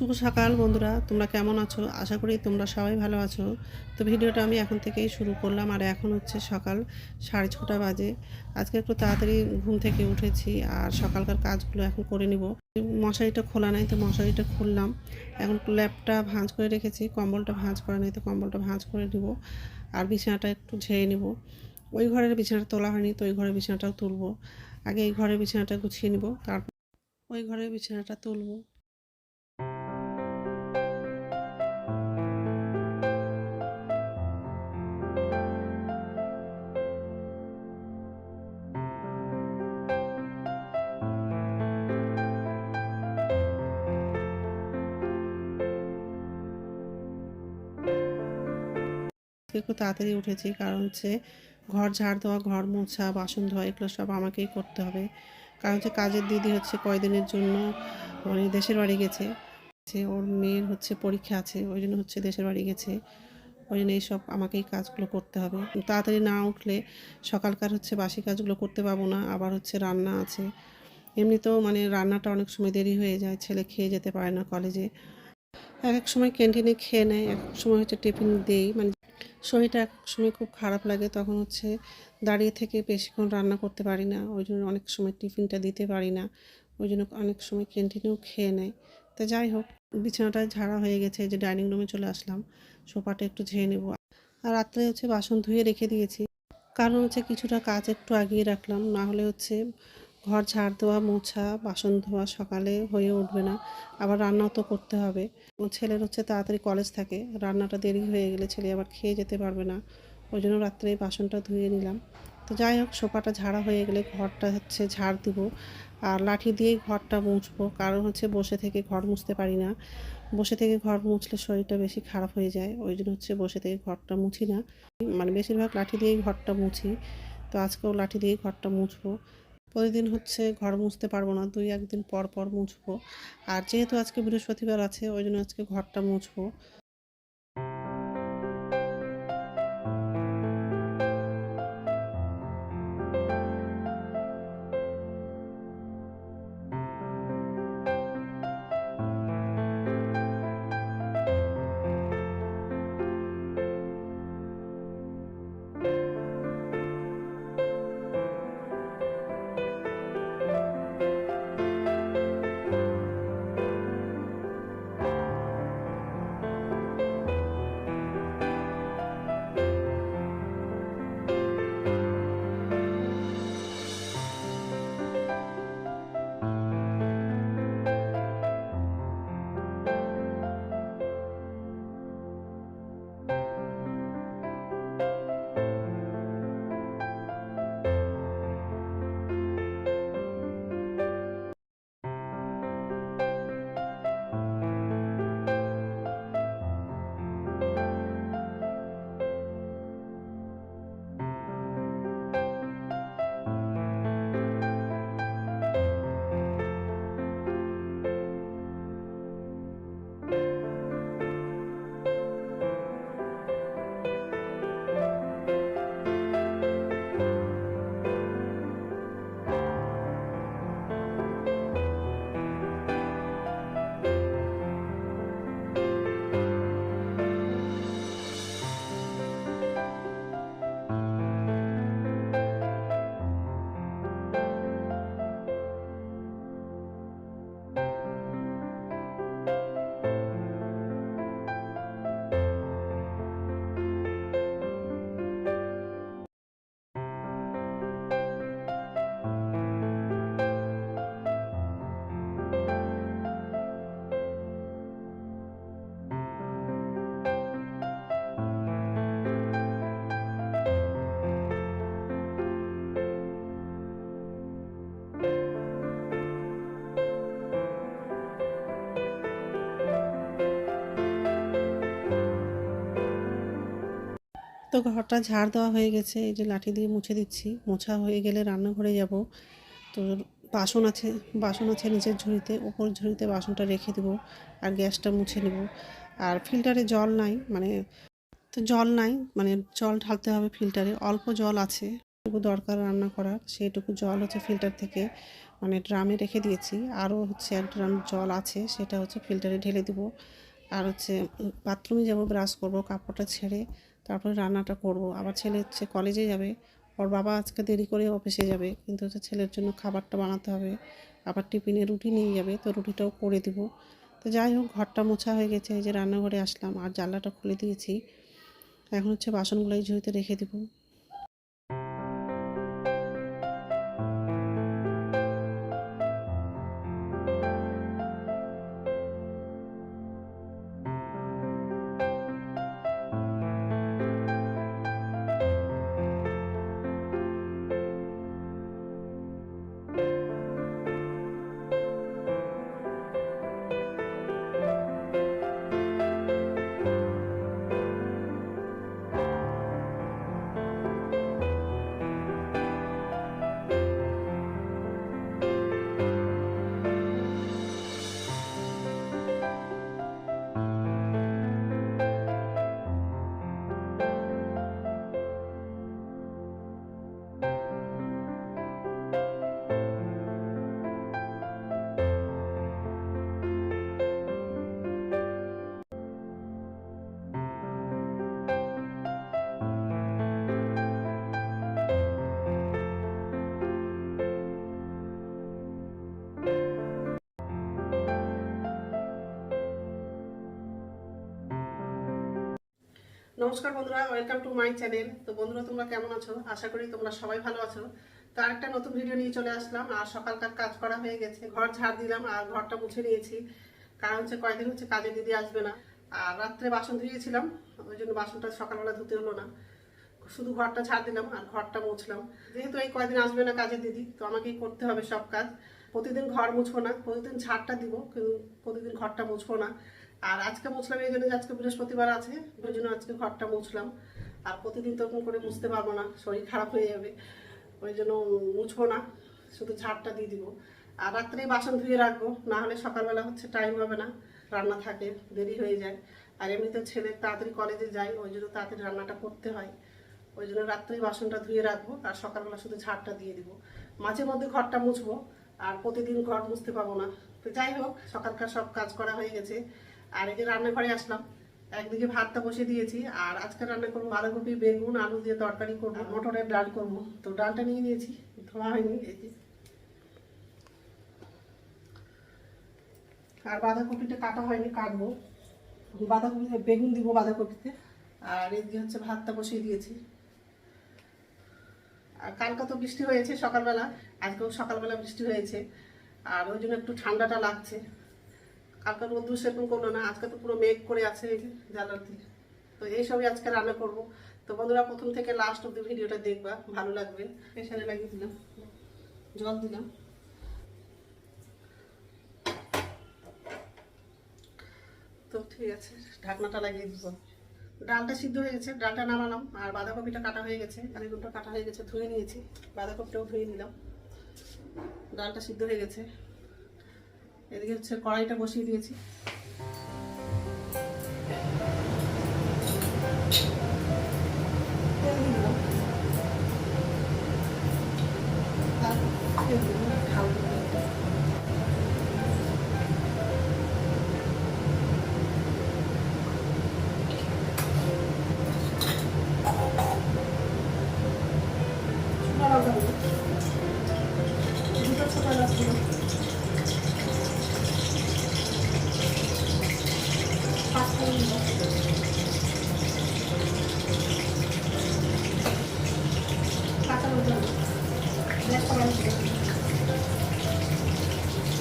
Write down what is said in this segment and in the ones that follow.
শুভ সকাল বন্ধুরা, তোমরা কেমন আছো? আশা করি তোমরা সবাই ভালো আছো। তো ভিডিওটা আমি এখন থেকেই শুরু করলাম, আর এখন হচ্ছে সকাল সাড়ে ছটা বাজে। আজকে একটু তাড়াতাড়ি ঘুম থেকে উঠেছি, আর সকালকার কাজগুলো এখন করে নিব। মশারিটা খোলা নাই, তো মশারিটা খুললাম। এখন ল্যাপটা ভাঁজ করে রেখেছি, কম্বলটা ভাঁজ করা নেই, তো কম্বলটা ভাঁজ করে নিব, আর বিছানাটা একটু ঝেড়ে নিব। ওই ঘরের বিছানাটা তোলা হয়নি, তো ওই ঘরের বিছানাটাও তুলবো। আগে এই ঘরের বিছানাটা গুছিয়ে নিব, তারপর ওই ঘরের বিছানাটা তুলবো। আজকে একটু তাড়াতাড়ি উঠেছি, কারণ হচ্ছে ঘর ঝাড় দেওয়া, ঘর মোছা, বাসন ধোয়া, এগুলো সব আমাকেই করতে হবে। কারণ হচ্ছে কাজের দিদি হচ্ছে কয়দিনের জন্য মানে দেশের বাড়ি গেছে। যে ওর মেয়ের হচ্ছে পরীক্ষা আছে, ওই জন্য হচ্ছে দেশের বাড়ি গেছে। ওই জন্য এইসব আমাকেই কাজগুলো করতে হবে। তাড়াতাড়ি না উঠলে সকালকার হচ্ছে বাসি কাজগুলো করতে পাবো না, আবার হচ্ছে রান্না আছে। এমনিতেও মানে রান্নাটা অনেক সময় দেরি হয়ে যায়, ছেলে খেয়ে যেতে পারে না কলেজে। এক এক সময় ক্যান্টিনে খেয়ে নেয়, এক এক সময় হচ্ছে টিফিন দেই মানে শরীরটা এক সময় খুব খারাপ লাগে, তখন হচ্ছে দাঁড়িয়ে থেকে বেশিক্ষণ রান্না করতে পারি না। ওই জন্য অনেক সময় টিফিনটা দিতে পারি না। ওই জন্য অনেক সময় ক্যান্টিনেও খেয়ে নেয়। তো যাই হোক, বিছানাটা ঝাড়া হয়ে গেছে, যে ডাইনিং রুমে চলে আসলাম। সোফাটা একটু ঝেড়ে নেব। আর রাত্রে হচ্ছে বাসন ধুয়ে রেখে দিয়েছি। কারণ হচ্ছে কিছুটা কাজ একটু আগিয়ে রাখলাম। না হলে হচ্ছে ঘর ঝাড় দেওয়া, মোছা, বাসন ধোয়া সকালে হয়ে উঠবে না। আবার রান্নাও তো করতে হবে। ও ছেলের হচ্ছে তাড়াতাড়ি কলেজ থাকে, রান্নাটা দেরি হয়ে গেলে ছেলে আবার খেয়ে যেতে পারবে না। ওই জন্য রাত্রে বাসনটা ধুয়ে নিলাম। তো যাই হোক, সোফাটা ঝাড়া হয়ে গেলে ঘরটা হচ্ছে ঝাড় দিব। আর লাঠি দিয়েই ঘরটা মুছবো, কারণ হচ্ছে বসে থেকে ঘর মুছতে পারি না। বসে থেকে ঘর মুছলে শরীরটা বেশি খারাপ হয়ে যায়, ওই জন্য হচ্ছে বসে থেকে ঘরটা মুছি না। মানে বেশিরভাগ লাঠি দিয়েই ঘরটা মুছি। তো আজকেও লাঠি দিয়েই ঘরটা মুছবো। প্রতিদিন হচ্ছে ঘর মুছতে পারব না দুই একদিন পর পর মুছবো। আর যেহেতু আজকে বৃহস্পতিবার আছে, ওই জন্য আজকে ঘরটা মুছবো। তো ঘরটা ঝাড় দেওয়া হয়ে গেছে। এই যে লাঠি দিয়ে মুছে দিচ্ছি। মোছা হয়ে গেলে রান্নাঘরে যাব। তো বাসন আছে বাসন আছে নিচের ঝুড়িতে। ওপর ঝুড়িতে বাসনটা রেখে দেবো আর গ্যাসটা মুছে নেব। আর ফিল্টারে জল নাই মানে তো জল নাই মানে জল ঢালতে হবে ফিল্টারে। অল্প জল আছে, যেটুকু দরকার রান্না করার, সেইটুকু জল হচ্ছে ফিল্টার থেকে মানে ড্রামে রেখে দিয়েছি। আরও হচ্ছে এক ড্রাম জল আছে, সেটা হচ্ছে ফিল্টারে ঢেলে দিব। আর হচ্ছে বাথরুমে যাব, ব্রাশ করব, কাপড়টা ছেড়ে তারপরে রান্নাটা করব। আবার ছেলে হচ্ছে কলেজে যাবে। ওর বাবা আজকে দেরি করে অফিসে যাবে। কিন্তু হচ্ছে ছেলের জন্য খাবারটা বানাতে হবে। আবার টিফিনে রুটি নিয়ে যাবে। তো রুটিটাও করে দিব। তো যাই হোক, ঘরটা মোছা হয়ে গেছে। এই যে রান্নাঘরে আসলাম। আর জানলাটা খুলে দিয়েছি। এখন হচ্ছে বাসনগুলোই ঝুঁতে রেখে দিব। নমস্কার বন্ধুরা ওয়েলকাম টু মাই চ্যানেল তো বন্ধুরা, তোমরা কেমন আছো? আশা করি তোমরা সবাই ভালো আছো। তো আরেকটা নতুন ভিডিও নিয়ে চলে আসলাম। আর সকালকার কাজ করা হয়ে গেছে। ঘর ঝাড় দিলাম আর ঘরটা মুছে নিয়েছি। কারণ হচ্ছে কয়েকদিন হচ্ছে কাজে দিদি আসবে না। আর রাত্রে বাসন ধুয়েছিলাম। ওই জন্য বাসনটা সকালবেলা ধুতে হলো না। শুধু ঘরটা ঝাড় দিলাম আর ঘরটা মুছলাম। যেহেতু এই কয়দিন আসবে না কাজের দিদি, তো আমাকেই করতে হবে সব কাজ। প্রতিদিন ঘর মুছবো না। প্রতিদিন ঝাড়টা দিব, কিন্তু প্রতিদিন ঘরটা মুছবো না। আর আজকে মুছলাম এই জন্য আজকে বৃহস্পতিবার আছে ওই জন্য আজকে ঘরটা মুছলাম। আর প্রতিদিন তো করে মুছতে পারব না, শরীর খারাপ হয়ে যাবে, ওই জন্য মুছবো না, শুধু ঝাড়টা দিয়ে দিব। আর রাত্রেই বাসন ধুয়ে রাখব, না হলে সকালবেলা হচ্ছে টাইম হবে না, রান্না থাকে, দেরি হয়ে যায়। আর এমনিতে ছেলে তাড়াতাড়ি কলেজে যায়, ওই জন্য তাড়াতাড়ি রান্নাটা করতে হয়। ওই জন্য রাত্রেই বাসনটা ধুয়ে রাখব, আর সকালবেলা শুধু ঝাড়টা দিয়ে দিব। মাঝে মধ্যে ঘরটা মুছবো, আর প্রতিদিন ঘর মুছতে পাবো না। তো যাই হোক, সকালকার সব কাজ করা হয়ে গেছে। আর এই যে রান্নাঘরে আসলাম, একদিকে ভাতটা বসে দিয়েছি, আর আজকে রান্না করব বাঁধাকপি, বেগুন, আলু দিয়ে তরকারি করব, মটরের ডাল করব। তো ডালটা নিয়ে নিয়েছি, ধোয়া হয়নি। এই যে আর বাঁধাকপিটা কাটা হয়নি, কাটবো। বাঁধাকপি, বেগুন দিব বাঁধাকপিতে, আর এদিকে হচ্ছে ভাতটা বসিয়ে দিয়েছি। আর কালকে তো বৃষ্টি হয়েছে সকালবেলা, আজকেও সকালবেলা বৃষ্টি হয়েছে, আর ওই জন্য একটু ঠান্ডাটা লাগছে। কালকে রোদ্দুর সেরকম করল না আজকে তো পুরো মেঘ করে আছে জানার দিয়ে তো এইসবই আজকে রান্না করব। তো বন্ধুরা প্রথম থেকে লাস্ট অব্দি ভিডিওটা দেখবা ভালো লাগবে। প্রেশারে লাগিয়ে দিলাম। জল দিলাম। তো ঠিক আছে ঢাকনাটা লাগিয়ে দিব। ডালটা সিদ্ধ হয়ে গেছে ডালটা নামালাম আর বাঁধাকপিটা কাটা হয়ে গেছে বেগুনটা কাটা হয়ে গেছে ধুয়ে নিয়েছি। বাঁধাকপিটাও ধুয়ে নিলাম। ডালটা সিদ্ধ হয়ে গেছে। এদিকে হচ্ছে কড়াইটা বসিয়ে দিয়েছি।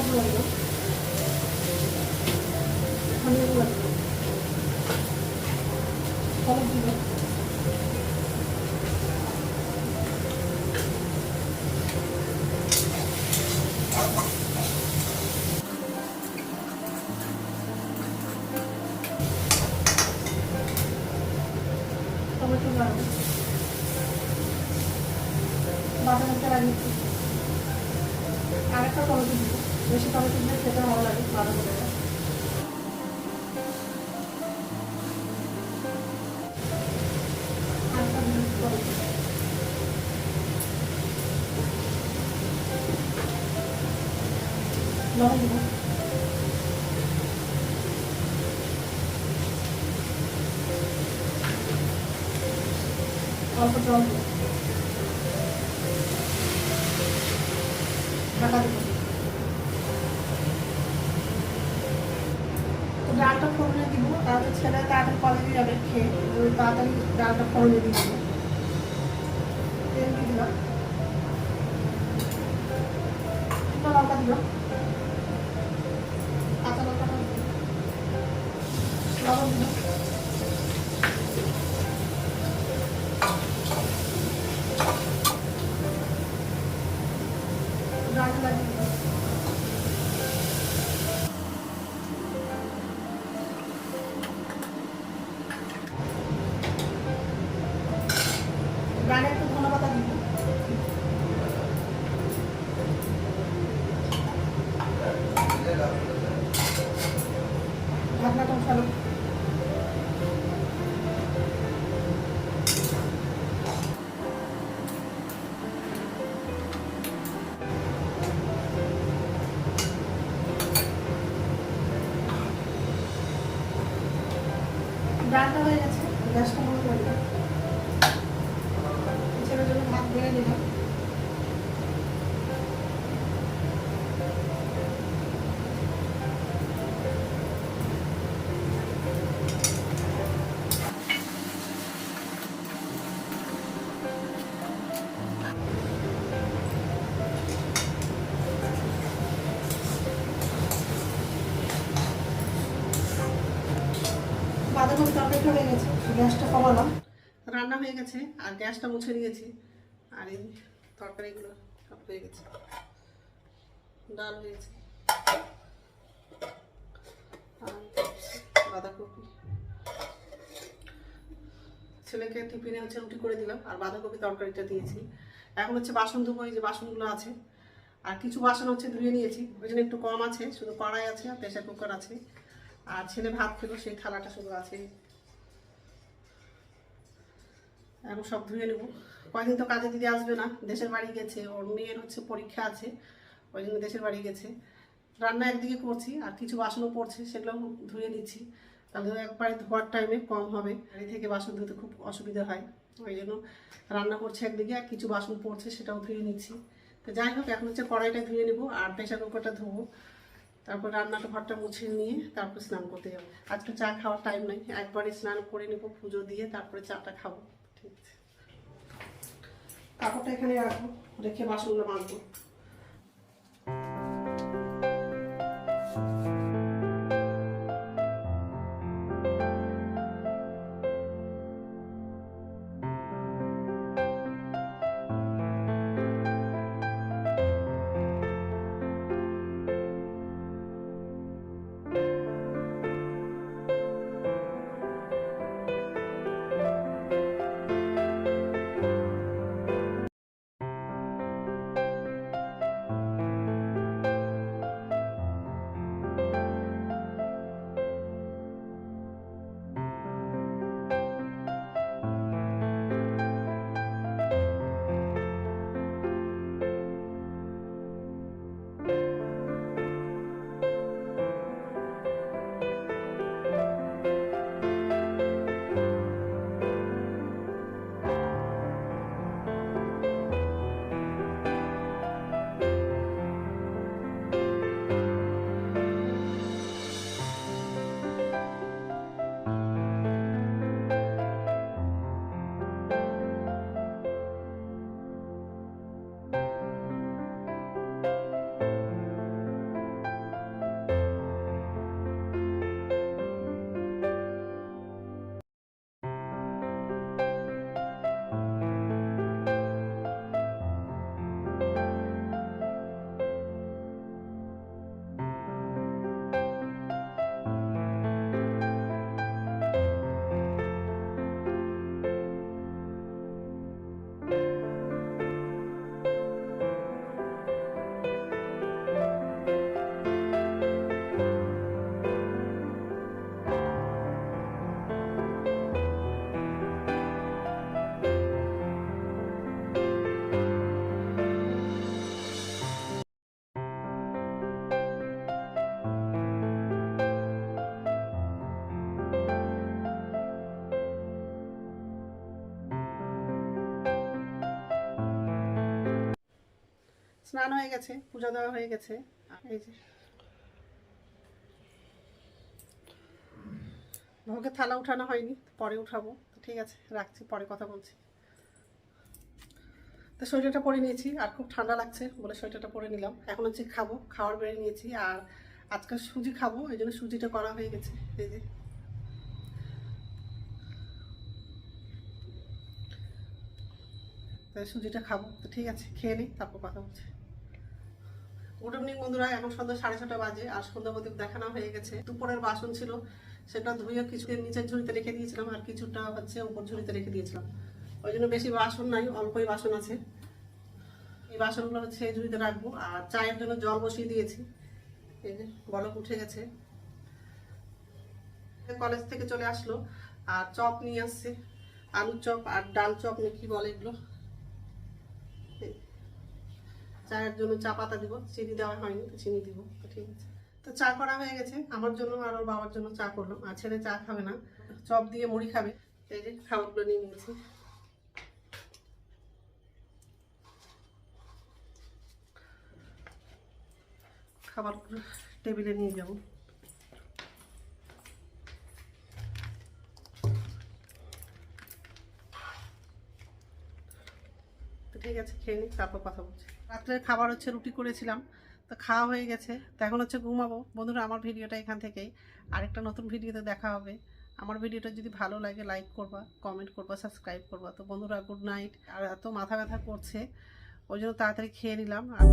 জিরা গুঁড়ো দিলাম ধনিয়া খেতে ভালো লাগে ভালো আর তাড়াতাড়ি কলেজে যাবে খেয়ে ওই তাড়াতাড়ি ডালটা ফোড়নে দিয়ে দিব তেল দিয়ে দিলাম শুকনো লঙ্কা দিলাম ডালে একটু ধনে তরকারিটা হয়ে গেছে গ্যাসটা কমালাম। রান্না হয়ে গেছে, আর গ্যাসটা মুছে নিয়েছি। আর এই তরকারিগুলো সব হয়ে গেছে। ডাল হয়ে গেছে আর বাঁধাকপি। ছেলেকে টিফিনে হচ্ছে রুটি করে দিলাম, আর বাঁধাকপি তরকারিটা দিয়েছি। এখন হচ্ছে বাসন ধুবো, এই যে বাসনগুলো আছে। আর কিছু বাসন হচ্ছে ধুয়ে নিয়েছি, ওই একটু কম আছে, শুধু কড়াই আছে আর প্রেশার কুকার আছে। আর ছেলে ভাত খেলো, সেই থালাটা শুধু আছে। এখন সব ধুয়ে নেব। কয়দিন তো কাজে দিদি আসবে না, দেশের বাড়ি গেছে, ওর মেয়ের হচ্ছে পরীক্ষা আছে, ওই জন্য দেশের বাড়ি গেছে। রান্না একদিকে করছি, আর কিছু বাসনও পড়ছে সেগুলো ধুয়ে নিচ্ছি। তাহলে একবারে ধোয়ার টাইমে কম হবে। বাড়ি থেকে বাসন ধুতে খুব অসুবিধা হয়, ওই জন্য রান্না করছে একদিকে, আর কিছু বাসন পড়ছে, সেটাও ধুয়ে নিচ্ছি। তো যাই হোক, এখন হচ্ছে কড়াইটা ধুয়ে নেব, আর প্রেশার কুকারটা ধোবো। তারপর রান্নাটা ঘরটা মুছে নিয়ে তারপর স্নান করতে যাব। আজকে চা খাওয়ার টাইম নেই, একবারে স্নান করে নেব, পুজো দিয়ে তারপরে চাটা খাব। কাপড়টা এখানে রাখব রেখে বাসনগুলো মাজবো। স্নান হয়ে গেছে, পূজা দেওয়া হয়ে গেছে। এই যে ভোগের থালা উঠানো হয়নি পরে উঠাবো। ঠিক আছে, রাখছি, পরে কথা বলছি। তো সোয়েটারটা পরে নিয়েছি, আর খুব ঠান্ডা লাগছে বলে সোয়েটারটা পরে নিলাম। এখন হচ্ছে খাব, খাওয়ার বেড়ে নিয়েছি, আর আজকে সুজি খাব, এই জন্য সুজিটা করা হয়ে গেছে, এই যে। সুজিটা খাব, তো ঠিক আছে, খেয়ে নিই, তারপর কথা বলছি। গুড ইভিনিং বন্ধুরা। এখন সন্ধ্যা সাড়ে ছটা বাজে, আর সন্ধ্যা প্রদীপ দেখানো হয়ে গেছে। দুপুরের বাসন ছিল, সেটা ধুয়ে কিছু নিচের ঝুড়িতে রেখে দিয়েছিলাম, আর কিছুটা হচ্ছে উপর ঝুড়িতে রেখে দিয়েছিলাম। ওই জন্য বেশি বাসন নাই, অল্পই বাসন আছে। এই বাসনগুলো হচ্ছে ঝুড়িতে রাখব, আর চায়ের জন্য জল বসিয়ে দিয়েছি। এই যে বলক উঠে গেছে। কলেজ থেকে চলে আসলো, আর চপ নিয়ে আসছে, আলুর চপ আর ডাল চপ নিয়ে কি বলে এগুলো এই, চায়ের জন্য চা পাতা দিব, চিনি দেওয়া হয়নি, তো চিনি দিব, তো ঠিক আছে। তো চা করা হয়ে গেছে, আমার জন্য আর ওর বাবার জন্য চা করল আর ছেলে চা খাবে না, চপ দিয়ে মুড়ি খাবে এই যে খাবারগুলো নিয়ে নিয়েছি। খাবারগুলো টেবিলে নিয়ে যাব। আছে খেয়ে নিই তারপর কথা বলছি। রাত্রে খাবার হচ্ছে রুটি করেছিলাম, তো খাওয়া হয়ে গেছে। তো এখন হচ্ছে ঘুমাবো। বন্ধুরা, আমার ভিডিওটা এখান থেকেই। আরেকটা নতুন ভিডিওতে দেখা হবে। আমার ভিডিওটা যদি ভালো লাগে লাইক করবা কমেন্ট করবা সাবস্ক্রাইব করবা। তো বন্ধুরা গুড নাইট আর এত মাথা ব্যথা করছে, ওই জন্য তাড়াতাড়ি খেয়ে নিলাম। আর